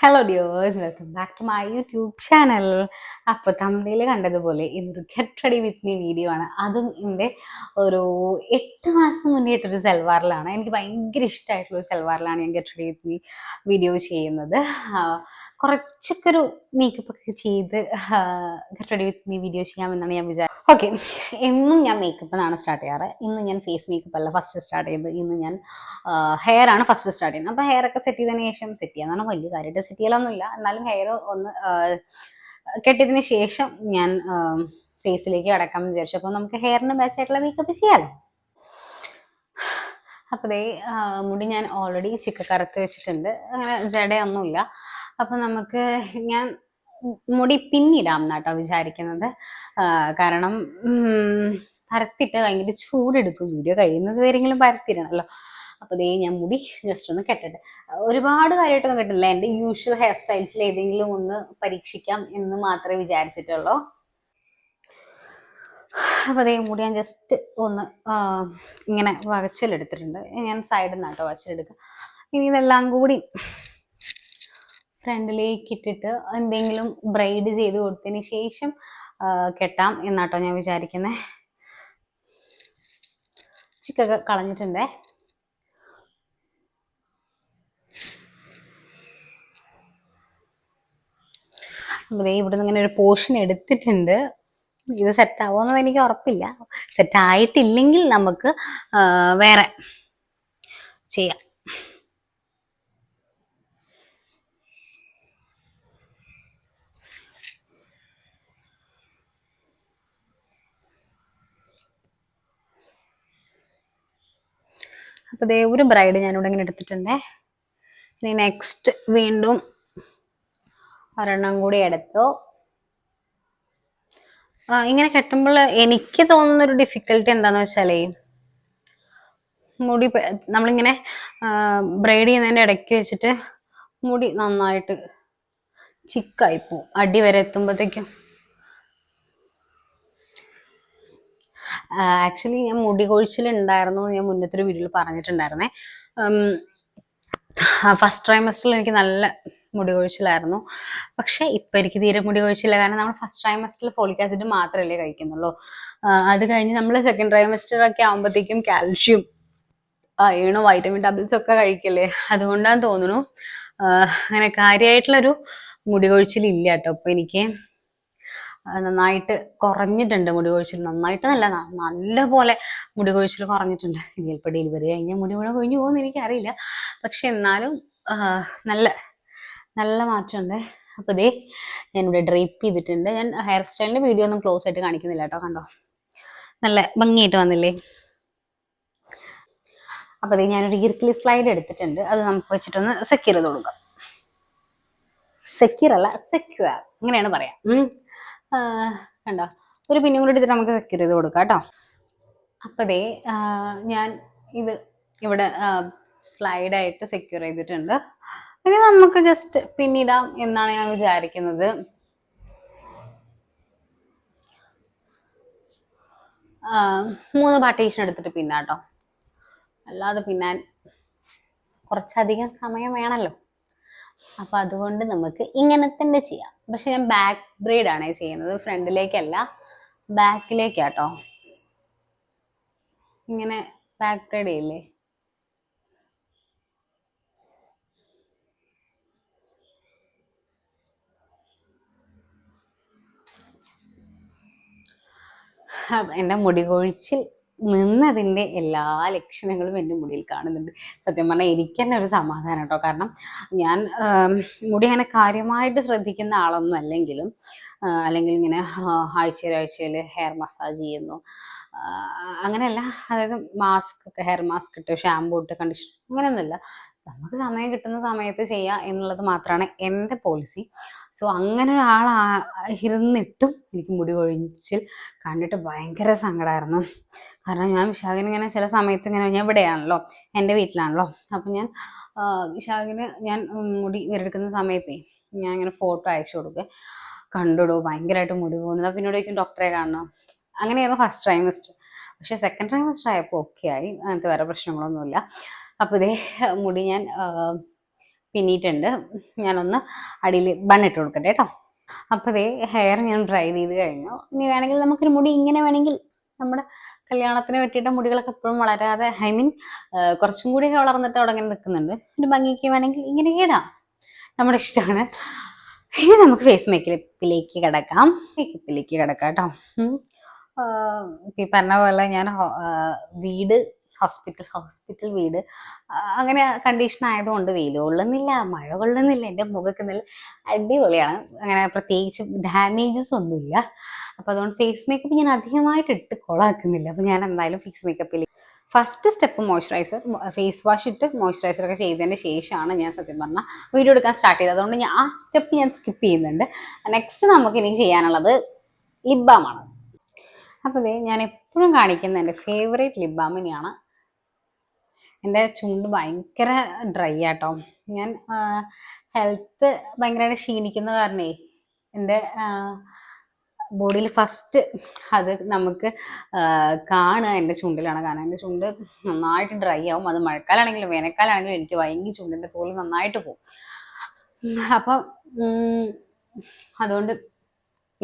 Hello dears welcome back to my YouTube channel അപ്പോൾ തമിഴിൽ കണ്ടതുപോലെ ഇന്നൊരു get ready with me video ആണ്. അതും എന്റെ ഒരു എട്ട് മാസം മുന്നേ ഇട്ടൊരു സെൽവാറിലാണ്. എനിക്ക് ഭയങ്കര ഇഷ്ടമായിട്ടുള്ള സെൽവാറിലാണ് ഞാൻ get ready with me video ചെയ്യുന്നത്. കുറച്ചൊക്കെ ഒരു മേക്കപ്പ് ഒക്കെ ചെയ്ത് റെഡി വിത്ത് മീ വീഡിയോ ചെയ്യാമെന്നാണ് ഞാൻ വിചാരിച്ചത് ഓക്കെ എന്നും ഞാൻ മേക്കപ്പ് എന്നാണ് സ്റ്റാർട്ട് ചെയ്യാറ്. ഇന്ന് ഞാൻ ഫേസ് മേക്കപ്പ് അല്ല. ഫസ്റ്റ് സ്റ്റാർട്ട് ചെയ്തത് ഇന്ന് ഞാൻ ഹെയർ ആണ് ഫസ്റ്റ് സ്റ്റാർട്ട് ചെയ്യുന്നത്. അപ്പോൾ ഹെയർ ഒക്കെ സെറ്റ് ചെയ്തതിന് ശേഷം സെറ്റ് ചെയ്യാൻ വലിയ കാര്യമായിട്ട് സെറ്റ് ചെയ്യലൊന്നുമില്ല. എന്നാലും ഹെയർ ഒന്ന് കെട്ടിയതിന് ശേഷം ഞാൻ ഫേസിലേക്ക് അടക്കാൻ വിചാരിച്ചു. അപ്പോൾ നമുക്ക് ഹെയറിന് മാച്ച് ആയിട്ടുള്ള മേക്കപ്പ് ചെയ്യാമല്ലോ അപ്പോൾ മുടി ഞാൻ ഓൾറെഡി ചിക്കക്കറുത്ത് വെച്ചിട്ടുണ്ട്. അങ്ങനെ ജടയൊന്നുമില്ല. അപ്പോൾ നമുക്ക് ഞാൻ മുടി പിന്നിടാം എന്നാട്ടോ വിചാരിക്കുന്നത് കാരണം പരത്തിട്ട് ഭയങ്കര ചൂടെടുക്കും. വീഡിയോ കഴിയുന്നത് വരെങ്കിലും പരത്തിരണല്ലോ അപ്പോൾ ദേ ഞാൻ മുടി ജസ്റ്റ് ഒന്ന് കെട്ടട്ടെ. ഒരുപാട് കാര്യമായിട്ടൊന്നും കെട്ടില്ല എന്റെ യൂഷ്വൽ ഹെയർ സ്റ്റൈൽസിൽ ഏതെങ്കിലും ഒന്ന് പരീക്ഷിക്കാം എന്ന് മാത്രമേ വിചാരിച്ചിട്ടുള്ളൂ. അപ്പോൾ അതേ മുടി ഞാൻ ജസ്റ്റ് ഒന്ന് ഇങ്ങനെ വകച്ചിലെടുത്തിട്ടുണ്ട് ഞാൻ സൈഡിൽ നിന്നാട്ടോ വകച്ചിലെടുക്കുക ഇനി ഇതെല്ലാം കൂടി ഫ്രണ്ടിലേക്ക് ഇട്ടിട്ട് എന്തെങ്കിലും ബ്രൈഡ് ചെയ്ത് കൊടുത്തതിന് ശേഷം കെട്ടാം എന്നാട്ടോ ഞാൻ വിചാരിക്കുന്നത് ചിക്കൊക്കെ കളഞ്ഞിട്ടുണ്ടേ? അതെ ദേ ഇവിടുന്ന് ഇങ്ങനെ ഒരു പോർഷൻ എടുത്തിട്ടുണ്ട്. ഇത് സെറ്റ് ആവുമെന്ന് എനിക്ക് ഉറപ്പില്ല. സെറ്റ് ആയിട്ടില്ലെങ്കിൽ നമുക്ക് വേറെ ചെയ്യാം. അപ്പോൾ ദേ ഒരു ബ്രൈഡ് ഞാനിവിടെ ഇങ്ങനെ എടുത്തിട്ടുണ്ടേ. ഇനി നെക്സ്റ്റ് വീണ്ടും ഒരെണ്ണം കൂടി എടുത്തു. ഇങ്ങനെ കെട്ടുമ്പോൾ എനിക്ക് തോന്നുന്ന ഒരു ഡിഫിക്കൽട്ടി എന്താണെന്ന് വെച്ചാൽ മുടി നമ്മളിങ്ങനെ ബ്രൈഡ് ചെയ്യുന്നതിന്റെ ഇടയ്ക്ക് വെച്ചിട്ട് മുടി നന്നായിട്ട് ചിക്കായി പോവും. അടി വരെ എത്തുമ്പോഴത്തേക്കും ആക്ച്വലി ഞാൻ മുടി കൊഴിച്ചിലുണ്ടായിരുന്നു ഞാൻ മുന്നത്തെ ഒരു വീഡിയോയിൽ പറഞ്ഞിട്ടുണ്ടായിരുന്നേ. ഫസ്റ്റ് ട്രൈമസ്റ്ററിൽ എനിക്ക് നല്ല മുടി കൊഴിച്ചിലായിരുന്നു. പക്ഷെ ഇപ്പൊ എനിക്ക് തീരെ മുടി കൊഴിച്ചില്ല. കാരണം നമ്മൾ ഫസ്റ്റ് ട്രൈമസ്റ്ററിൽ ഫോളിക് ആസിഡ് മാത്രമല്ലേ കഴിക്കുന്നുള്ളൂ. അത് കഴിഞ്ഞ് നമ്മൾ സെക്കൻഡ് ട്രൈമസ്റ്റർ ഒക്കെ ആകുമ്പോഴത്തേക്കും കാൽഷ്യം അയണോ വൈറ്റമിൻ ടബ്ലറ്റ്സ് ഒക്കെ കഴിക്കല്ലേ? അതുകൊണ്ടാന്ന് തോന്നുന്നു. അങ്ങനെ കാര്യമായിട്ടുള്ളൊരു മുടി കൊഴിച്ചിലില്ല കേട്ടോ ഇപ്പൊ എനിക്ക്. നന്നായിട്ട് കുറഞ്ഞിട്ടുണ്ട് മുടി കൊഴിച്ചിൽ. നന്നായിട്ട് നല്ല നല്ല പോലെ മുടി കൊഴിച്ചിൽ കുറഞ്ഞിട്ടുണ്ട്. ചിലപ്പോൾ ഡെലിവറി കഴിഞ്ഞാൽ മുടി മുഴുവൻ കൊഴിഞ്ഞു പോകുമെന്ന് എനിക്കറിയില്ല. പക്ഷെ എന്നാലും നല്ല നല്ല മാറ്റമുണ്ട്. അപ്പോൾ ഇതേ ഞാനിവിടെ ഡ്രേപ്പ് ചെയ്തിട്ടുണ്ട്. ഞാൻ ഹെയർ സ്റ്റൈലിന്റെ വീഡിയോ ഒന്നും ക്ലോസ് ആയിട്ട് കാണിക്കുന്നില്ല കേട്ടോ കണ്ടോ? നല്ല ഭംഗിയായിട്ട് വന്നില്ലേ? അപ്പോൾ ഇതേ ഞാനൊരു ഇർക്കിലി സ്ലൈഡ് എടുത്തിട്ടുണ്ട്. അത് നമുക്ക് വെച്ചിട്ടൊന്ന് സെക്യൂർ ചെയ്ത് കൊടുക്കാം. സെക്യൂർ അല്ല സെക്യൂർ അങ്ങനെയാണ് പറയാം. കണ്ടോ? ഒരു പിന്നും കൂടി എടുത്തിട്ട് നമുക്ക് സെക്യൂർ ചെയ്ത് കൊടുക്കാം കേട്ടോ. അപ്പോൾ ദേ ഞാൻ ഇത് ഇവിടെ സ്ലൈഡായിട്ട് സെക്യൂർ ചെയ്തിട്ടുണ്ട്. ഇനി നമുക്ക് ജസ്റ്റ് പിന്നിടാം എന്നാണ് ഞാൻ വിചാരിക്കുന്നത്. മൂന്ന് പാർട്ടീഷൻ എടുത്തിട്ട് പിന്നാട്ടോ അല്ലാതെ പിന്നാൻ കുറച്ചധികം സമയം വേണമല്ലോ അപ്പൊ അതുകൊണ്ട് നമുക്ക് ഇങ്ങനെ തന്നെ ചെയ്യാം. പക്ഷെ ഞാൻ ബാക്ക് ബ്രെയ്ഡ് ആണ് ചെയ്യുന്നത്. ഫ്രണ്ടിലേക്കല്ല ബാക്കിലേക്കാട്ടോ ഇങ്ങനെ ബാക്ക് ബ്രെയ്ഡ് ചെയ്യില്ലേ? എന്റെ മുടി കൊഴിച്ചിൽ നിന്നതിന്റെ എല്ലാ ലക്ഷണങ്ങളും എന്റെ മുടിയിൽ കാണുന്നുണ്ട്. സത്യം പറഞ്ഞാൽ എനിക്ക് തന്നെ ഒരു സമാധാനം കേട്ടോ കാരണം ഞാൻ മുടി അങ്ങനെ കാര്യമായിട്ട് ശ്രദ്ധിക്കുന്ന ആളൊന്നും അല്ലെങ്കിലും അല്ലെങ്കിൽ ഇങ്ങനെ ആഴ്ചയിൽ ആഴ്ചയിൽ ഹെയർ മസാജ് ചെയ്യുന്നു. അങ്ങനെയല്ല അതായത് മാസ്ക് ഹെയർ മാസ്ക് ഇട്ട് ഷാമ്പൂ ഇട്ട് കണ്ടീഷണർ അങ്ങനെയൊന്നുമില്ല. നമുക്ക് സമയം കിട്ടുന്ന സമയത്ത് ചെയ്യുക എന്നുള്ളത് മാത്രമാണ് എന്റെ പോളിസി സോ അങ്ങനെ ഒരാളാ ഇരുന്നിട്ടും എനിക്ക് മുടി കൊഴിച്ചിൽ കണ്ടിട്ട് ഭയങ്കര സങ്കടമായിരുന്നു കാരണം ഞാൻ വിശാഖിന് ഇങ്ങനെ ചില സമയത്ത് ഇങ്ങനെ ഞാൻ ഇവിടെയാണല്ലോ എന്റെ വീട്ടിലാണല്ലോ. അപ്പം ഞാൻ വിശാഖിന് ഞാൻ മുടി ഇവരെടുക്കുന്ന സമയത്തേ ഞാൻ ഇങ്ങനെ ഫോട്ടോ അയച്ചു കൊടുക്കുക കണ്ടിടൂ ഭയങ്കരമായിട്ട് മുടി പോകുന്നില്ല പിന്നെ ഇവിടെ ഡോക്ടറെ കാണണം. അങ്ങനെയായിരുന്നു ഫസ്റ്റ് ട്രൈമസ്റ്റർ പക്ഷെ സെക്കൻഡ് ട്രൈമസ്റ്റർ ആയപ്പോൾ ഓക്കെ ആയി. അങ്ങനത്തെ വേറെ പ്രശ്നങ്ങളൊന്നുമില്ല. അപ്പോൾ ഇതേ മുടി ഞാൻ പിന്നിട്ടുണ്ട് ഞാനൊന്ന് അടിയിൽ ബണ്ണിട്ട് കൊടുക്കട്ടെ കേട്ടോ. അപ്പോൾ ഇതേ ഹെയർ ഞാൻ ഡ്രൈ ചെയ്ത് കഴിഞ്ഞു. ഇനി വേണമെങ്കിൽ നമുക്കൊരു മുടി ഇങ്ങനെ വേണമെങ്കിൽ നമ്മുടെ കല്യാണത്തിന് പറ്റിയിട്ട് മുടികളൊക്കെ എപ്പോഴും വളരാതെ ഐ മീൻ കുറച്ചും കൂടി വളർന്നിട്ട് അവിടെ ഇങ്ങനെ നിൽക്കുന്നുണ്ട്. ഒരു ഭംഗിക്ക് വേണമെങ്കിൽ ഇങ്ങനെ ഇടാം. നമ്മുടെ ഇഷ്ടമാണ്. ഇനി നമുക്ക് ഫേസ് മേക്കപ്പിലേക്ക് കിടക്കാം. മേക്കപ്പിലേക്ക് കിടക്കാം കേട്ടോ. ഈ പറഞ്ഞ പോലെ ഞാൻ വീട് ഹോസ്പിറ്റൽ ഹോസ്പിറ്റൽ വീട്. അങ്ങനെ കണ്ടീഷൻ ആയതുകൊണ്ട് വെയിൽ കൊള്ളുന്നില്ല മഴ കൊള്ളുന്നില്ല എന്റെ മുഖമൊക്കെ നല്ല അടിപൊളിയാണ്. അങ്ങനെ പ്രത്യേകിച്ച് ഡാമേജസ് ഒന്നുമില്ല. അപ്പോൾ അതുകൊണ്ട് ഫേസ് മേക്കപ്പ് ഞാൻ അധികമായിട്ട് ഇട്ട് കൊളാക്കുന്നില്ല. അപ്പോൾ ഞാൻ എന്തായാലും face മേക്കപ്പിൽ first step moisturiser face wash ഇട്ട് മോയ്സ്ചറൈസർ ഒക്കെ ചെയ്തതിന് ശേഷമാണ് ഞാൻ സത്യം പറഞ്ഞാൽ വീഡിയോ എടുക്കാൻ സ്റ്റാർട്ട് ചെയ്തത്. അതുകൊണ്ട് ഞാൻ ആ സ്റ്റെപ്പ് ഞാൻ സ്കിപ്പ് ചെയ്യുന്നുണ്ട്. നെക്സ്റ്റ് നമുക്ക് ഇനി ചെയ്യാനുള്ളത് ലിബാമാണ് ബാമാണ് അപ്പോൾ ഇതേ ഞാൻ എപ്പോഴും കാണിക്കുന്ന എന്റെ ഫേവറേറ്റ് ലിബാമിനെയാണ് എന്റെ ചുണ്ട് ഭയങ്കര ഡ്രൈ ആട്ടോ. ഞാൻ ഹെൽത്ത് ഭയങ്കരമായിട്ട് ക്ഷീണിക്കുന്ന കാരണേ എന്റെ ബോഡിയിൽ ഫസ്റ്റ് അത് നമുക്ക് കാണുക എന്റെ ചുണ്ടിലാണ്. കാരണം എന്റെ ചുണ്ട് നന്നായിട്ട് ഡ്രൈ ആവും. അത് മഴക്കാലാണെങ്കിലും വേനൽക്കാലാണെങ്കിലും എനിക്ക് ഭയങ്കര ചുണ്ടിന്റെ തോൽ നന്നായിട്ട് പോകും അപ്പം അതുകൊണ്ട്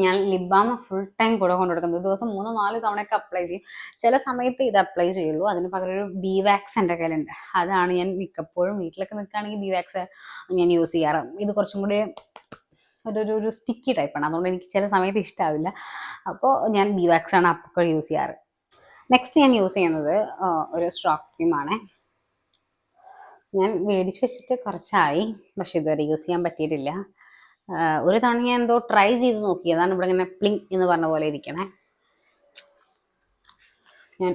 ഞാൻ ബാം ഫുൾ ടൈം കൂടെ കൊണ്ടുകൊടുക്കുന്നത് ദിവസം മൂന്നോ നാല് തവണയൊക്കെ അപ്ലൈ ചെയ്യും. ചില സമയത്ത് ഇത് അപ്ലൈ ചെയ്യുള്ളൂ. അതിന് പകരം ഒരു ബി വാക്സ് എന്റെ കയ്യിലുണ്ട്. അതാണ് ഞാൻ മിക്കപ്പോഴും വീട്ടിലൊക്കെ നിൽക്കുകയാണെങ്കിൽ ബി വാക്സ് ഞാൻ യൂസ് ചെയ്യാറ്. ഇത് കുറച്ചും കൂടി ഒരു ഒരു സ്റ്റിക്കി ടൈപ്പാണ് അതുകൊണ്ട് എനിക്ക് ചില സമയത്ത് ഇഷ്ടമാവില്ല അപ്പോൾ ഞാൻ ബി വാക്സ് ആണ് അപ്പോൾ യൂസ് ചെയ്യാറ്. നെക്സ്റ്റ് ഞാൻ യൂസ് ചെയ്യുന്നത് ഒരു സ്ട്രോക്ക് ക്രീമാണ് ഞാൻ മേടിച്ച് വെച്ചിട്ട് കുറച്ചായി. പക്ഷെ ഇതുവരെ യൂസ് ചെയ്യാൻ പറ്റിയിട്ടില്ല. ഒരു തവണ ഞാൻ എന്തോ ട്രൈ ചെയ്ത് നോക്കി. അതാണ് ഇവിടെ ഇങ്ങനെ പ്ലിങ് എന്ന് പറഞ്ഞ പോലെ ഇരിക്കണേ. ഞാൻ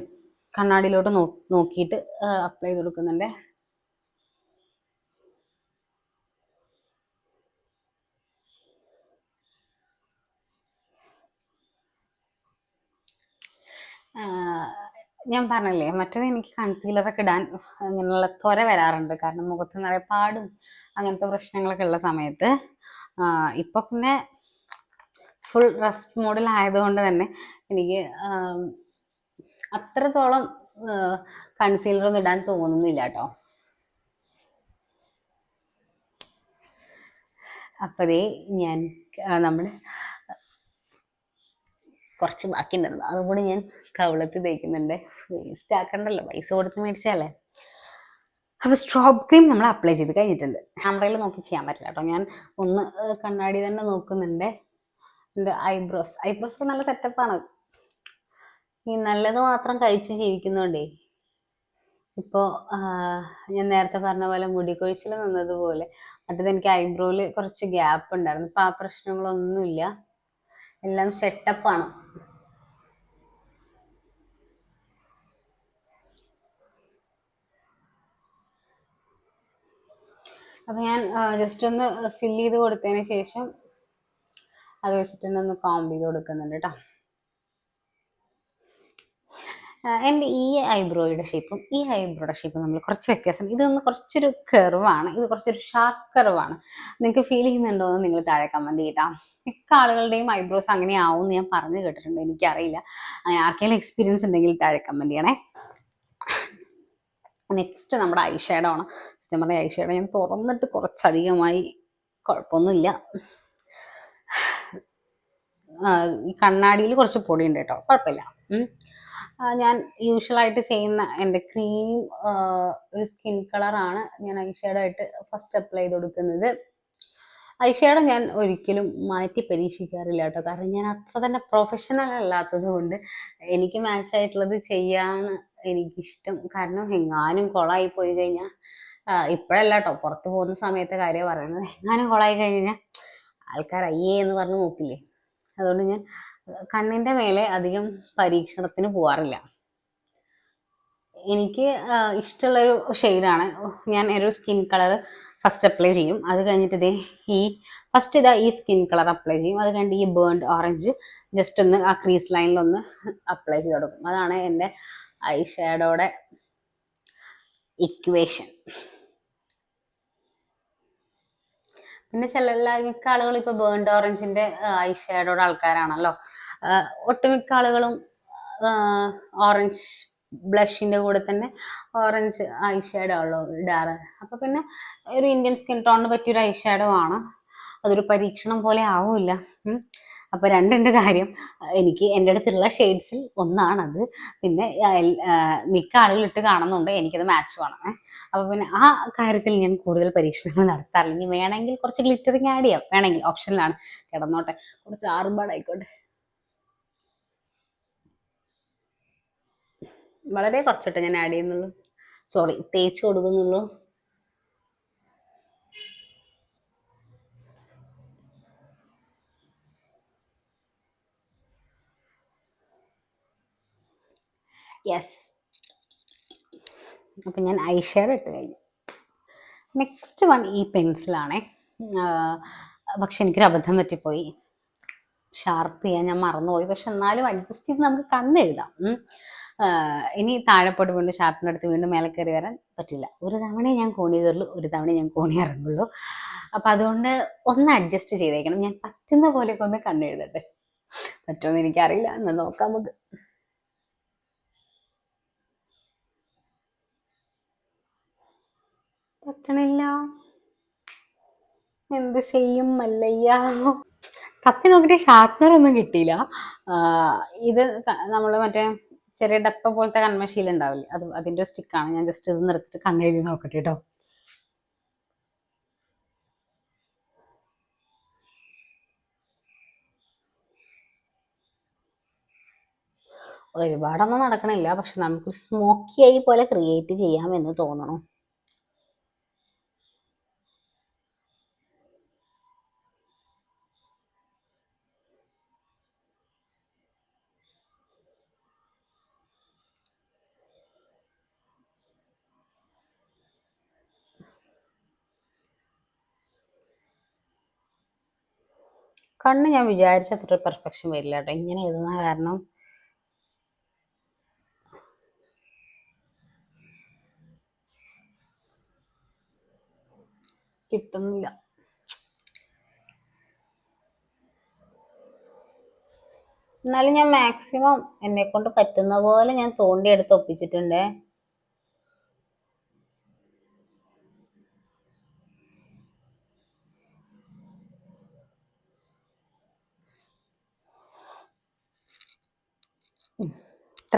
കണ്ണാടിയിലോട്ട് നോ നോക്കിയിട്ട് അപ്ലൈ ചെയ്ത് കൊടുക്കുന്നുണ്ട്. ഞാൻ പറഞ്ഞില്ലേ മറ്റേത് എനിക്ക് കൺസീലറൊക്കെ ഇടാൻ അങ്ങനെയുള്ള ത്വര വരാറുണ്ട്. കാരണം മുഖത്ത് നിറയെ പാടും അങ്ങനത്തെ പ്രശ്നങ്ങളൊക്കെ ഉള്ള സമയത്ത്. ഇപ്പൊ പിന്നെ ഫുൾ റെസ്റ്റ് മോഡിലായതുകൊണ്ട് തന്നെ എനിക്ക് അത്രത്തോളം കൺസീലർ ഒന്നും ഇടാൻ തോന്നുന്നില്ല കേട്ടോ അപ്പോഴേ ഞാൻ നമ്മൾ കുറച്ച് ബാക്കിയുണ്ടായിരുന്നു അതുകൂടി ഞാൻ കവിളത്ത് തേക്കുന്നുണ്ട്. വേസ്റ്റ് ആക്കണ്ടല്ലോ. പൈസ കൊടുത്ത് മേടിച്ചാലേ. അപ്പോൾ സ്ട്രോബ് ക്രീം നമ്മൾ അപ്ലൈ ചെയ്ത് കഴിഞ്ഞിട്ടുണ്ട്. ക്യാമറയിൽ നോക്കി ചെയ്യാൻ പറ്റില്ല കേട്ടോ. ഞാൻ ഒന്ന് കണ്ണാടി തന്നെ നോക്കുന്നുണ്ട്. എന്റെ ഐബ്രോസ് ഐബ്രോസ് നല്ല സെറ്റപ്പാണ് ഈ നല്ലത് മാത്രം കഴിച്ച് ജീവിക്കുന്നോണ്ടേ. ഇപ്പോ ഞാൻ നേരത്തെ പറഞ്ഞ പോലെ മുടി കൊഴിച്ചിൽ നിന്നതുപോലെ മറ്റേത് എനിക്ക് ഐബ്രോയിൽ കുറച്ച് ഗ്യാപ്പ് ഉണ്ടായിരുന്നു. ഇപ്പൊ ആ പ്രശ്നങ്ങളൊന്നുമില്ല. എല്ലാം സെറ്റപ്പാണ് അപ്പം ഞാൻ ജസ്റ്റ് ഒന്ന് ഫിൽ ചെയ്ത് കൊടുത്തതിന് ശേഷം അത് വെച്ചിട്ട് ഒന്ന് കോംബ് ചെയ്ത് കൊടുക്കുന്നുണ്ട് കേട്ടോ എന്റെ ഈ ഐബ്രോയുടെ ഷേപ്പും ഈ ഐബ്രോയുടെ ഷേപ്പും നമ്മൾ കുറച്ച് വ്യത്യാസം. ഇതൊന്ന് കുറച്ചൊരു കെർവാണ് ഇത് കുറച്ചൊരു ഷാർപ്പ് കെർവാണ് നിങ്ങൾക്ക് ഫീൽ ചെയ്യുന്നുണ്ടോ എന്ന് നിങ്ങൾ താഴെ കമന്റ് ചെയ്താ മിക്ക ആളുകളുടെയും ഐബ്രോസ് അങ്ങനെ ആവും എന്ന് ഞാൻ പറഞ്ഞു കേട്ടിട്ടുണ്ട്. എനിക്കറിയില്ല. അങ്ങനെ ആർക്കെങ്കിലും എക്സ്പീരിയൻസ് ഉണ്ടെങ്കിൽ താഴെ കമന്റ് ചെയ്യണേ. നെക്സ്റ്റ് നമ്മുടെ ഐ ഷേഡോ ആണ്. സത്യം പറഞ്ഞ ഏഷ്യയുടെ ഞാൻ തുറന്നിട്ട് കുറച്ചധികമായി കുഴപ്പമൊന്നുമില്ല. ഈ കണ്ണാടിയിൽ കുറച്ച് പൊടിയുണ്ട് കേട്ടോ. കുഴപ്പമില്ല. ഞാൻ യൂഷ്വലായിട്ട് ചെയ്യുന്ന എന്റെ ക്രീം ഒരു സ്കിൻ കളറാണ് ഞാൻ ഐ ആയിട്ട് ഫസ്റ്റ് അപ്ലൈ ചെയ്ത് കൊടുക്കുന്നത് ഐ ഷാഡോ ഞാൻ ഒരിക്കലും മാറ്റി പരീക്ഷിക്കാറില്ല കേട്ടോ. കാരണം ഞാൻ അത്ര തന്നെ പ്രൊഫഷണൽ അല്ലാത്തത് കൊണ്ട് എനിക്ക് മാച്ച് ആയിട്ടുള്ളത് ചെയ്യാന്ന് എനിക്കിഷ്ടം. കാരണം എങ്ങാനും കൊളായി പോയി കഴിഞ്ഞാൽ ഇപ്പോഴല്ല കേട്ടോ പുറത്ത് പോകുന്ന സമയത്തെ കാര്യം പറയുന്നത്. എങ്ങാനും കൊളായി കഴിഞ്ഞാൽ ആൾക്കാർ അയ്യേ എന്ന് പറഞ്ഞ് നോക്കില്ലേ അതുകൊണ്ട് ഞാൻ കണ്ണിന്റെ മേലെ അധികം പരീക്ഷണത്തിന് പോവാറില്ല. എനിക്ക് ഇഷ്ടമുള്ളൊരു ഷെയ്ഡാണ്. ഞാൻ ഒരു സ്കിൻ കളർ ഫസ്റ്റ് അപ്ലൈ ചെയ്യും. അത് കഴിഞ്ഞിട്ട് ഇതേ ഈ ഫസ്റ്റ് ഇതാ ഈ സ്കിൻ കളർ അപ്ലൈ ചെയ്യും. അത് കഴിഞ്ഞിട്ട് ഈ ബേൺഡ് ഓറഞ്ച് ജസ്റ്റ് ഒന്ന് ആ ക്രീസ് ലൈനിലൊന്ന് അപ്ലൈ ചെയ്ത് കൊടുക്കും. അതാണ് എന്റെ ഐ ഷാഡോയുടെ ഇക്വേഷൻ. പിന്നെ ചില മിക്ക ആളുകൾ ഇപ്പൊ ബേൺഡ് ഓറഞ്ചിന്റെ ഐ ഷാഡോയുടെ ആൾക്കാരാണല്ലോ. ഒട്ടുമിക്ക ആളുകളും ഓറഞ്ച് ബ്ലഷിന്റെ കൂടെ തന്നെ ഓറഞ്ച് ഐ ഷാഡോ ഉള്ളു ഇടാറ്. അപ്പൊ പിന്നെ ഒരു ഇന്ത്യൻ സ്കിൻ ടോണിന് പറ്റിയൊരു ഐ ഷാഡോ ആണ്. അതൊരു പരീക്ഷണം പോലെ ആവില്ല. അപ്പോൾ രണ്ടിന്റെ കാര്യം. എനിക്ക് എന്റെ അടുത്തുള്ള ഷെയ്ഡ്സിൽ ഒന്നാണത്. പിന്നെ മിക്ക ആളുകൾ ഇട്ട് കാണുന്നുണ്ട്. എനിക്കത് മാച്ച് വേണം. അപ്പോൾ പിന്നെ ആ കാര്യത്തിൽ ഞാൻ കൂടുതൽ പരീക്ഷണങ്ങൾ നടത്താറില്ല. ഇനി വേണമെങ്കിൽ കുറച്ച് ഗ്ലിറ്ററിങ് ആഡ് ചെയ്യാം. വേണമെങ്കിൽ ഓപ്ഷനിലാണ് കിടന്നോട്ടെ. കുറച്ച് ആറുമ്പാടായിക്കോട്ടെ വളരെ കുറച്ചിട്ട് ഞാൻ ആഡ് ചെയ്യുന്നുള്ളൂ. സോറി തേച്ച് കൊടുക്കുന്നുള്ളൂ. യെസ് അപ്പം ഞാൻ ഐ ഷെയർ ഇട്ട് കഴിഞ്ഞു. നെക്സ്റ്റ് വൺ ഈ പെൻസിലാണേ പക്ഷെ എനിക്കൊരു അബദ്ധം പറ്റിപ്പോയി. ഷാർപ്പ് ചെയ്യാൻ ഞാൻ മറന്നുപോയി. പക്ഷെ എന്നാലും അഡ്ജസ്റ്റ് ചെയ്ത് നമുക്ക് കണ്ണെഴുതാം ഇനി താഴെപ്പോട്ട് വീണ്ടും ഷാർപ്പിന്റെ അടുത്ത് വീണ്ടും മേലെ കയറി വരാൻ പറ്റില്ല. ഒരു തവണ ഞാൻ കോണി കയറുള്ളൂ ഒരു തവണ ഞാൻ കോണി ഇറങ്ങുള്ളൂ. അപ്പം അതുകൊണ്ട് ഒന്ന് അഡ്ജസ്റ്റ് ചെയ്തേക്കണം. ഞാൻ പറ്റുന്ന പോലെയൊക്കെ ഒന്ന് കണ്ണെഴുതട്ടെ പറ്റുമെന്ന് എനിക്കറിയില്ല. എന്നാൽ നോക്കാം നമുക്ക്. പറ്റണില്ല. എന്ത് ചെയ്യും മല്ലയ്യ? കപ്പി നോക്കിയിട്ട് ഷാർപ്പ്നർ ഒന്നും കിട്ടിയില്ല. ഇത് നമ്മൾ മറ്റേ ചെറിയ ഡപ്പ പോലത്തെ കൺമശീൽ ഉണ്ടാവില്ലേ? അത് അതിന്റെ സ്റ്റിക്കാണ് ഞാൻ ജസ്റ്റ് ഇത് നിർത്തിട്ട് കണ്ണെഴുതി നോക്കട്ടെ കേട്ടോ ഒരുപാടൊന്നും നടക്കണില്ല. പക്ഷെ നമുക്ക് സ്മോക്കി ആയി പോലെ ക്രിയേറ്റ് ചെയ്യാമെന്ന് തോന്നണം. കണ്ണ് ഞാൻ വിചാരിച്ച അത്ര പെർഫെക്ഷൻ വരില്ല കേട്ടോ ഇങ്ങനെ എഴുതുന്ന കാരണം കിട്ടുന്നില്ല. എന്നാലും ഞാൻ മാക്സിമം എന്നെ കൊണ്ട് പറ്റുന്ന പോലെ ഞാൻ തോണ്ടിയെടുത്ത് ഒപ്പിച്ചിട്ടുണ്ട്.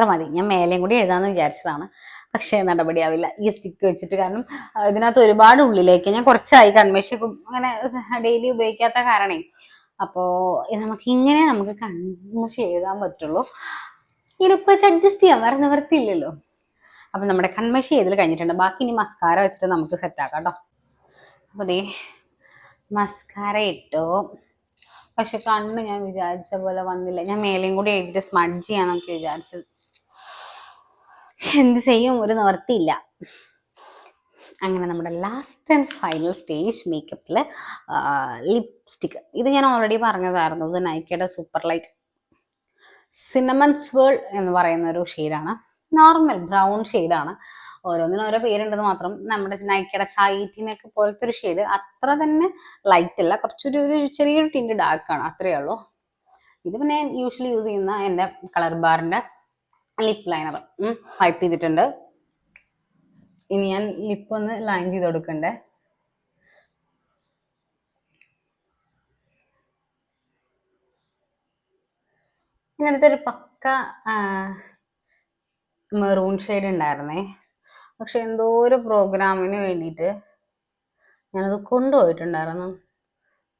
ഇത്ര മതി. ഞാൻ മേലെയും കൂടി എഴുതാമെന്ന് വിചാരിച്ചതാണ്. പക്ഷേ നടപടിയാവില്ല. ഈ സ്റ്റിക്ക് വെച്ചിട്ട് കാരണം ഇതിനകത്ത് ഒരുപാട് ഉള്ളിലേക്ക് ഞാൻ കുറച്ചായി കൺമേഷ അങ്ങനെ ഡെയിലി ഉപയോഗിക്കാത്ത കാരണേ. അപ്പോൾ നമുക്ക് ഇങ്ങനെ നമുക്ക് കൺമേഷ എഴുതാൻ പറ്റുള്ളൂ. ഇതിപ്പോൾ വെച്ച് അഡ്ജസ്റ്റ് ചെയ്യാം. വേറെ നിവർത്തിയില്ലല്ലോ അപ്പം നമ്മുടെ കൺമേഷ ചെയ്തൽ കഴിഞ്ഞിട്ടുണ്ട്. ബാക്കി ഇനി മസ്കാര വെച്ചിട്ട് നമുക്ക് സെറ്റാക്കാം കേട്ടോ. അപ്പോൾ ദേ മസ്കാര ഇട്ടു. പക്ഷെ കണ്ണ് ഞാൻ വിചാരിച്ച പോലെ വന്നില്ല. ഞാൻ മേലെയും കൂടി എഴുതിയിട്ട് സ്മഡ്ജ് ചെയ്യാന്നൊക്കെ വിചാരിച്ചത് എന്ത് ചെയ്യും? ഒരു നിവർത്തിയില്ല അങ്ങനെ നമ്മുടെ ലാസ്റ്റ് ആൻഡ് ഫൈനൽ സ്റ്റേജ് മേക്കപ്പിൽ ലിപ്സ്റ്റിക് ഇത് ഞാൻ ഓൾറെഡി പറഞ്ഞതായിരുന്നു. ഇത് നൈക്കയുടെ സൂപ്പർ ലൈറ്റ് സിനമൻസ് സ്വേൾ എന്ന് പറയുന്ന ഒരു ഷെയ്ഡാണ് നോർമൽ ബ്രൗൺ ഷെയ്ഡാണ് ഓരോന്നിനും ഓരോ പേരുണ്ടെന്ന് മാത്രം നമ്മുടെ നൈക്കയുടെ ചൈറ്റിനൊക്കെ പോലത്തെ ഒരു ഷെയ്ഡ് അത്ര തന്നെ ലൈറ്റ് അല്ല. കുറച്ചൊരു ഒരു ചെറിയൊരു ടിന്റ് ഡാർക്കാണ് അത്രയേ ഉള്ളൂ. ഇത് പിന്നെ യൂഷ്വലി യൂസ് ചെയ്യുന്ന എന്റെ കളർ ബാറിന്റെ ലിപ് ലൈനർ വൈപ്പ് ചെയ്തിട്ടുണ്ട്. ഇനി ഞാൻ ലിപ്പ് ഒന്ന് ലൈൻ ചെയ്ത് കൊടുക്കണ്ടേ? ഇതിനടുത്തൊരു പക്ക മെറൂൺ ഷെയ്ഡ് ഉണ്ടായിരുന്നേ. പക്ഷെ എന്തോ ഒരു പ്രോഗ്രാമിന് വേണ്ടിയിട്ട് ഞാനത് കൊണ്ടുപോയിട്ടുണ്ടായിരുന്നു.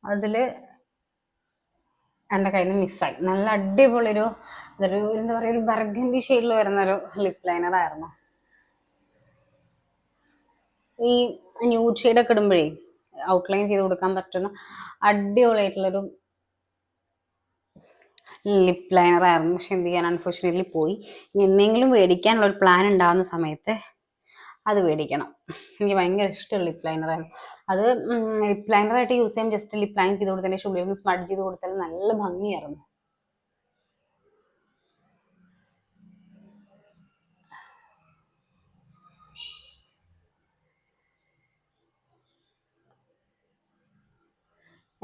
അതിൽ എന്റെ കയ്യിൽ നിന്ന് മിസ്സായി. നല്ല അടിപൊളിയൊരു അതൊരു എന്താ പറയുക ഒരു ബർഗൻഡി ഷെയ്ഡിൽ വരുന്നൊരു ലിപ് ലൈനർ ആയിരുന്നു. ഈ ന്യൂഡ് ഷെയ്ഡൊക്കെ ഇടുമ്പോഴേ ഔട്ട്ലൈൻ ചെയ്ത് കൊടുക്കാൻ പറ്റുന്ന അടിപൊളിയായിട്ടുള്ളൊരു ലിപ് ലൈനർ ആയിരുന്നു. പക്ഷെ എന്ത് ചെയ്യാൻ അൺഫോർച്ചുനേറ്റ്ലി പോയി. ഇനി എന്തെങ്കിലും മേടിക്കാനുള്ള ഒരു പ്ലാൻ ഉണ്ടാകുന്ന സമയത്ത് അത് മേടിക്കണം. എനിക്ക് ഭയങ്കര ഇഷ്ടമുള്ള ലിപ് ലൈനറാണ് അത് ലിപ് ലൈനറായിട്ട് യൂസ് ചെയ്യാൻ ജസ്റ്റ് ലിപ് ലൈൻ ചെയ്ത് കൊടുത്തതിന് ശേഷം ഉള്ളിൽ സ്മഡ് ചെയ്ത് കൊടുത്താൽ നല്ല ഭംഗിയായിരുന്നു.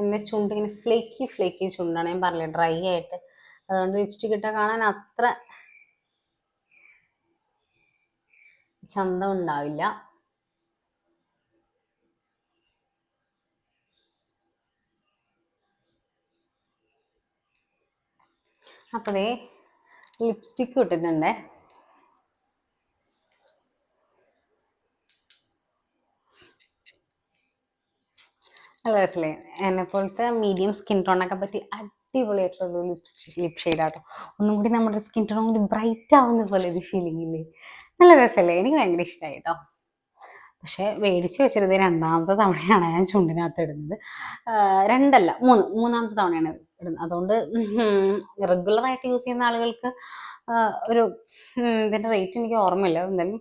എന്റെ ചുണ്ട് ഇങ്ങനെ ഫ്ലേക്കി ഫ്ലേക്കി ചുണ്ടാണ് ഞാൻ പറഞ്ഞത് ഡ്രൈ ആയിട്ട്. അതുകൊണ്ട് ലിപ്സ്റ്റിക് ഇട്ടാൽ കാണാൻ അത്ര ചന്തം ഉണ്ടാവില്ല. അപ്പോൾ ദേ ലിപ്സ്റ്റിക്ക് ഇട്ടിട്ടുണ്ട്. നല്ല രസമല്ലേ എന്നെ പോലത്തെ മീഡിയം സ്കിൻ ടോണൊക്കെ പറ്റി അടിപൊളിയായിട്ടുള്ള ലിപ്സ്റ്റിക് ലിപ് ഷെയ്ഡാട്ടോ ഒന്നും കൂടി നമ്മുടെ സ്കിൻ ടോൺ കൂടി ബ്രൈറ്റ് ആവുന്ന പോലെ ഒരു ഫീലിംഗ് ഇല്ലേ? നല്ല രസമല്ലേ എനിക്ക് ഭയങ്കര ഇഷ്ടമായി കേട്ടോ പക്ഷേ മേടിച്ച് വെച്ചിരുന്നത് രണ്ടാമത്തെ തവണയാണ് ഞാൻ ചുണ്ടിനകത്ത് ഇടുന്നത്. രണ്ടല്ല മൂന്ന് മൂന്നാമത്തെ തവണയാണ് ഇടുന്നത്. അതുകൊണ്ട് റെഗുലറായിട്ട് യൂസ് ചെയ്യുന്ന ആളുകൾക്ക് ഒരു ഇതിന്റെ റേറ്റ് എനിക്ക് ഓർമ്മയില്ല. എന്തായാലും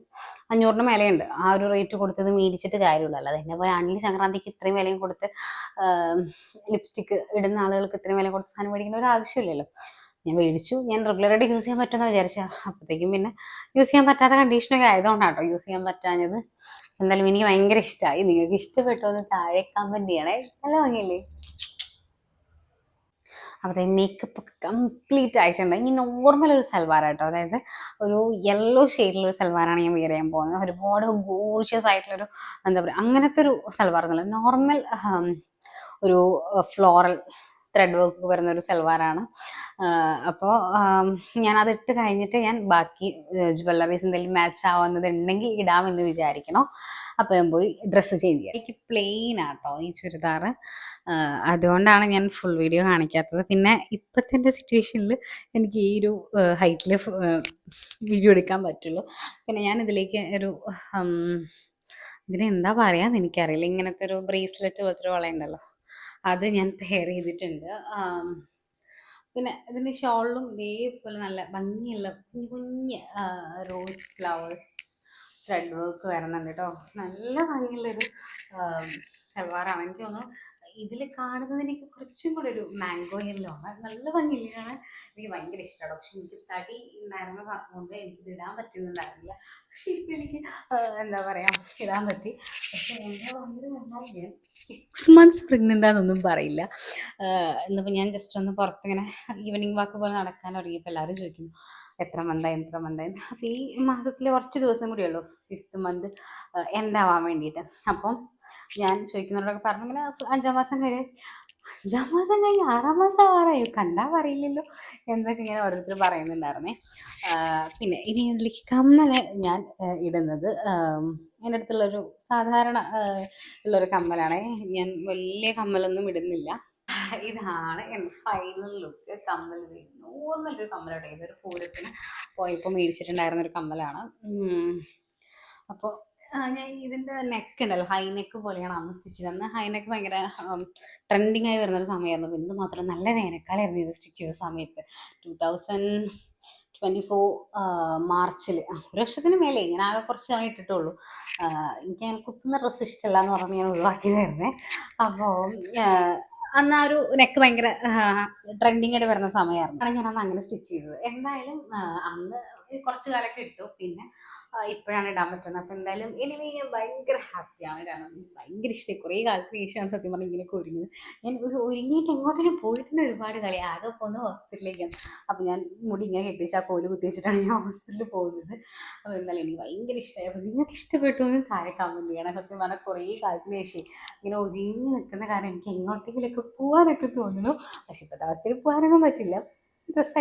അഞ്ഞൂറിന് മേലെയുണ്ട്. ആ ഒരു റേറ്റ് കൊടുത്തത് മേടിച്ചിട്ട് കാര്യമില്ല അല്ലാതെ എന്നെ പോലെ അണിൽ സംക്രാന്തിക്ക് ഇത്രയും വിലയും കൊടുത്ത് ലിപ്സ്റ്റിക്ക് ഇടുന്ന ആളുകൾക്ക് ഇത്രയും വില കൊടുത്ത് സാധനം മേടിക്കേണ്ട ഒരു ആവശ്യമില്ലല്ലോ. ഞാൻ മേടിച്ചു. ഞാൻ റെഗുലറായിട്ട് യൂസ് ചെയ്യാൻ പറ്റുമെന്ന് വിചാരിച്ച. അപ്പോഴത്തേക്കും പിന്നെ യൂസ് ചെയ്യാൻ പറ്റാത്ത കണ്ടീഷനൊക്കെ ആയതുകൊണ്ടാണ് കേട്ടോ യൂസ് ചെയ്യാൻ പറ്റാഞ്ഞത്. എന്തായാലും എനിക്ക് ഭയങ്കര ഇഷ്ടമായി നിങ്ങൾക്ക് ഇഷ്ടപ്പെട്ടോ എന്ന് താഴെ കമന്റ് ചെയ്യണേ. നല്ല ഭംഗിയല്ലേ? അപ്പോൾ മേക്കപ്പ് കംപ്ലീറ്റ് ആയിട്ടുണ്ട്. ഇനി നോർമൽ ഒരു സൽവാർ കേട്ടോ അതായത് ഒരു യെല്ലോ ഷെയ്ഡിലൊരു സൽവാറാണ് ഞാൻ വെയർ ചെയ്യാൻ പോകുന്നത്. ഒരുപാട് ഗോർഷ്യസ് ആയിട്ടുള്ളൊരു എന്താ പറയുക അങ്ങനത്തെ ഒരു സൽവാർ എന്നല്ല നോർമൽ ഒരു ഫ്ലോറൽ ത്രെഡ് വർക്ക് വരുന്ന ഒരു സൽവാറാണ്. അപ്പോൾ ഞാൻ ഇട്ട് കഴിഞ്ഞിട്ട് ഞാൻ ബാക്കി ജ്വല്ലറീസ് എന്തെങ്കിലും മാച്ച് ആവുന്നത് ഉണ്ടെങ്കിൽ ഇടാമെന്ന് വിചാരിക്കണം? അപ്പോൾ ഞാൻ പോയി ഡ്രസ്സ് ചേഞ്ച് ചെയ്യാം. എനിക്ക് പ്ലെയിൻ ആട്ടോ ഈ ചുരിദാർ. അതുകൊണ്ടാണ് ഞാൻ ഫുൾ വീഡിയോ കാണിക്കാത്തത്. പിന്നെ ഇപ്പോഴത്തെ എന്റെ സിറ്റുവേഷനിൽ എനിക്ക് ഈ ഒരു ഹൈറ്റിൽ വീഡിയോ എടുക്കാൻ പറ്റുള്ളൂ. പിന്നെ ഞാൻ ഇതിലേക്ക് ഒരു ഇതിനെന്താ പറയാന്ന് എനിക്കറിയില്ല. ഇങ്ങനത്തെ ഒരു ബ്രേസ്ലെറ്റ് പോലത്തെ ഒരു വളയുണ്ടല്ലോ. അത് ഞാൻ പെയർ ചെയ്തിട്ടുണ്ട്. പിന്നെ ഇതിന്റെ ഷോളിലും ഇതേപോലെ നല്ല ഭംഗിയുള്ള കുഞ്ഞു കുഞ്ഞ് റോസ് ഫ്ലവേഴ്സ് ത്രെഡ് വർക്ക് വരുന്നുണ്ട് കേട്ടോ നല്ല ഭംഗിയുള്ളൊരു സൽവാറാണ്. എനിക്ക് തോന്നുന്നു ഇതിൽ എനിക്ക് കുറച്ചും കൂടെ ഒരു മാംഗോ യെല്ലോ ആണ്. നല്ല ഭംഗിയില്ല കാണാൻ എനിക്ക് ഭയങ്കര ഇഷ്ടമാണ് പക്ഷെ എനിക്ക് തടി ഉണ്ടായിരുന്ന കൊണ്ട് എനിക്ക് ഇടാൻ പറ്റുന്നുണ്ടായിരുന്നില്ല. പക്ഷെ ഇപ്പം എനിക്ക് എന്താ പറയുക ഇടാൻ പറ്റി. പക്ഷെ എന്റെ ഭയങ്കര നന്നായി ഞാൻ സിക്സ് മന്ത്സ് പ്രഗ്നന്റ് ആണെന്നൊന്നും പറയില്ല. എന്നപ്പോ ഞാൻ ജസ്റ്റ് ഒന്ന് പുറത്തിങ്ങനെ ഈവനിങ് വാക്ക് പോലെ നടക്കാൻ തുടങ്ങിയപ്പോൾ എല്ലാവരും ചോദിക്കുന്നു എത്ര മന്തായി എത്ര മന്തായി അപ്പോൾ ഈ മാസത്തിൽ കുറച്ച് ദിവസം കൂടിയുള്ളൂ ഫിഫ്ത്ത് മന്ത് എന്താവാൻ വേണ്ടിയിട്ട്. അപ്പം ഞാൻ ചോദിക്കുന്നവരോടൊക്കെ പറഞ്ഞു ഇങ്ങനെ അഞ്ചാം മാസം കഴിഞ്ഞ് അഞ്ചാം മാസം കഴിഞ്ഞ് ആറാം മാസം ആറായോ കണ്ടാ പറയില്ലല്ലോ. എന്നൊക്കെ ഇങ്ങനെ ഓരോരുത്തർ പറയുന്നുണ്ടായിരുന്നേ. പിന്നെ ഇനി ഇതിലേക്ക് കമ്മൽ ഞാൻ ഇടുന്നത് എന്റെ അടുത്തുള്ളൊരു സാധാരണ ഉള്ളൊരു കമ്മലാണ്. ഞാൻ വലിയ കമ്മലൊന്നും ഇടുന്നില്ല. ഇതാണ് എന്റെ ഫൈനൽ ലുക്ക് കമ്മൽ നോർമൽ ഒരു കമ്മലോട്ടെ. ഇതൊരു പൂരത്തിന് പോയപ്പോൾ മേടിച്ചിട്ടുണ്ടായിരുന്ന ഒരു കമ്മലാണ് അപ്പോൾ ഞാൻ ഇതിന്റെ നെക്ക് ഉണ്ടല്ലോ. ഹൈ നെക്ക് പോലെയാണ് അന്ന് സ്റ്റിച്ച് ചെയ്തത്. അന്ന് ഹൈ നെക്ക് ഭയങ്കര ട്രെൻഡിങ് ആയി വരുന്ന ഒരു സമയമായിരുന്നു. പിന്നെ മാത്രം നല്ല വേനൽക്കാലമായിരുന്നു ഇത് സ്റ്റിച്ച് ചെയ്ത സമയത്ത്. ടൂ തൗസൻഡ് ട്വന്റി ഫോർ മാർച്ചിൽ ഒരു വർഷത്തിന് മേലെ. ഞാൻ ആകെ കുറച്ച് സമയം ഇട്ടിട്ടുള്ളൂ. എനിക്ക് ഞാൻ കുത്തുന്ന ഡ്രസ്സ് ഇഷ്ടമല്ല എന്ന് പറഞ്ഞ് ഞാൻ ഒഴിവാക്കിയതായിരുന്നേ. അപ്പോൾ അന്ന് ആ ഒരു നെക്ക് ഭയങ്കര ട്രെൻഡിങ് ആയിട്ട് വരുന്ന സമയമായിരുന്നു കാരണം ഞാൻ അന്ന് അങ്ങനെ സ്റ്റിച്ച് ചെയ്തത്. എന്തായാലും അന്ന് കുറച്ച് കാലമൊക്കെ ഇട്ടു. പിന്നെ ഇപ്പോഴാണ് ഇടാൻ പറ്റുന്നത്. അപ്പോൾ എന്തായാലും എനിവേ ഞാൻ ഭയങ്കര ഹാപ്പിയാണ് കാരണം ഭയങ്കര ഇഷ്ടമായി കുറേ കാലത്തിന് ശേഷമാണ് സത്യം പറഞ്ഞാൽ ഇങ്ങനെയൊക്കെ ഒരുങ്ങുന്നത്. ഞാൻ ഒരു ഒരുങ്ങിയിട്ട് എങ്ങോട്ടെങ്കിലും പോയിട്ടുണ്ട് ഒരുപാട് കളി ആകെ പോകുന്നത് ഹോസ്പിറ്റലിലേക്കാണ്. അപ്പോൾ ഞാൻ മുടി ഇങ്ങനെ കെട്ടിച്ച് ആ കോൽ കുത്തിവെച്ചിട്ടാണ് ഞാൻ ഹോസ്പിറ്റലിൽ പോകുന്നത്. അപ്പോൾ എന്തായാലും എനിക്ക് ഭയങ്കര ഇഷ്ടമായി അപ്പോൾ നിങ്ങൾക്ക് ഇഷ്ടപ്പെട്ടു എന്ന് താഴെ കമന്റ് ചെയ്യണം. സത്യം പറഞ്ഞാൽ കുറേ കാലത്തിന് ശേഷം ഇങ്ങനെ ഒരുങ്ങി നിൽക്കുന്ന കാരണം എനിക്ക് എങ്ങോട്ടെങ്കിലൊക്കെ പോകാനൊക്കെ തോന്നുന്നു. പക്ഷെ ഇപ്പോഴത്തെ അവസ്ഥയിൽ പോകാനൊന്നും പറ്റില്ല. ഡ്രസ്സ്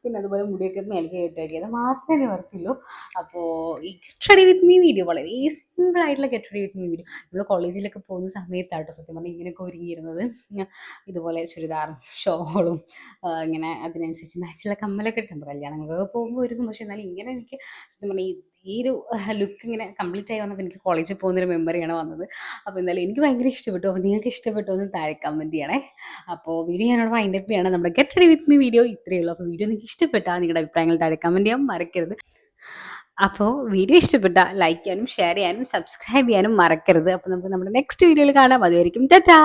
പിന്നെ അതുപോലെ മുടിയൊക്കെ മേലേക്ക് കെട്ടുകയൊക്കെ അത് മാത്രമേ നിവർത്തിയുള്ളൂ അപ്പോൾ ഈ റെഡി വിത്ത് മീ വീഡിയോ വളരെ സിമ്പിൾ ആയിട്ടുള്ള get ready with me video നമ്മൾ കോളേജിലൊക്കെ പോകുന്ന സമയത്താട്ടോ സത്യം പറഞ്ഞാൽ ഇങ്ങനെയൊക്കെ ഒരുങ്ങിയിരുന്നത്. ഇതുപോലെ ചുരിദാറും ഷോളും ഇങ്ങനെ അതിനനുസരിച്ച് മാച്ചുള്ള കമ്മലൊക്കെ ഇട്ടുണ്ട് കല്യാണങ്ങളൊക്കെ പോകുമ്പോൾ ഒരുങ്ങും. പക്ഷെ എന്നാലും ഇങ്ങനെ എനിക്ക് സത്യം പറഞ്ഞാൽ ഈ ഒരു ലുക്ക് ഇങ്ങനെ കംപ്ലീറ്റ് ആയി വന്നപ്പോൾ എനിക്ക് കോളേജിൽ പോകുന്നൊരു മെമ്മറിയാണ് വന്നത്. അപ്പോൾ എന്തായാലും എനിക്ക് ഭയങ്കര ഇഷ്ടപ്പെട്ടു. അപ്പോൾ നിങ്ങൾക്ക് ഇഷ്ടപ്പെട്ടു എന്ന് താഴെ കമന്റ് ചെയ്യണേ. അപ്പോൾ വീഡിയോ ഞാനോട് വൈൻഡ് അപ്പ് ചെയ്യണം. നമ്മുടെ get ready with me video ഇത്രയേ ഉള്ളൂ. അപ്പോൾ വീഡിയോ നിങ്ങൾക്ക് ഇഷ്ടപ്പെട്ടാൽ നിങ്ങളുടെ അഭിപ്രായങ്ങൾ താഴെ കമന്റ് ചെയ്യാൻ മറക്കരുത്. അപ്പോൾ വീഡിയോ ഇഷ്ടപ്പെട്ടാൽ ലൈക്ക് ചെയ്യാനും ഷെയർ ചെയ്യാനും സബ്സ്ക്രൈബ് ചെയ്യാനും മറക്കരുത്. അപ്പോൾ നമുക്ക് നമ്മുടെ നെക്സ്റ്റ് വീഡിയോയിൽ കാണാം. അതുവരെയും ടാറ്റാ!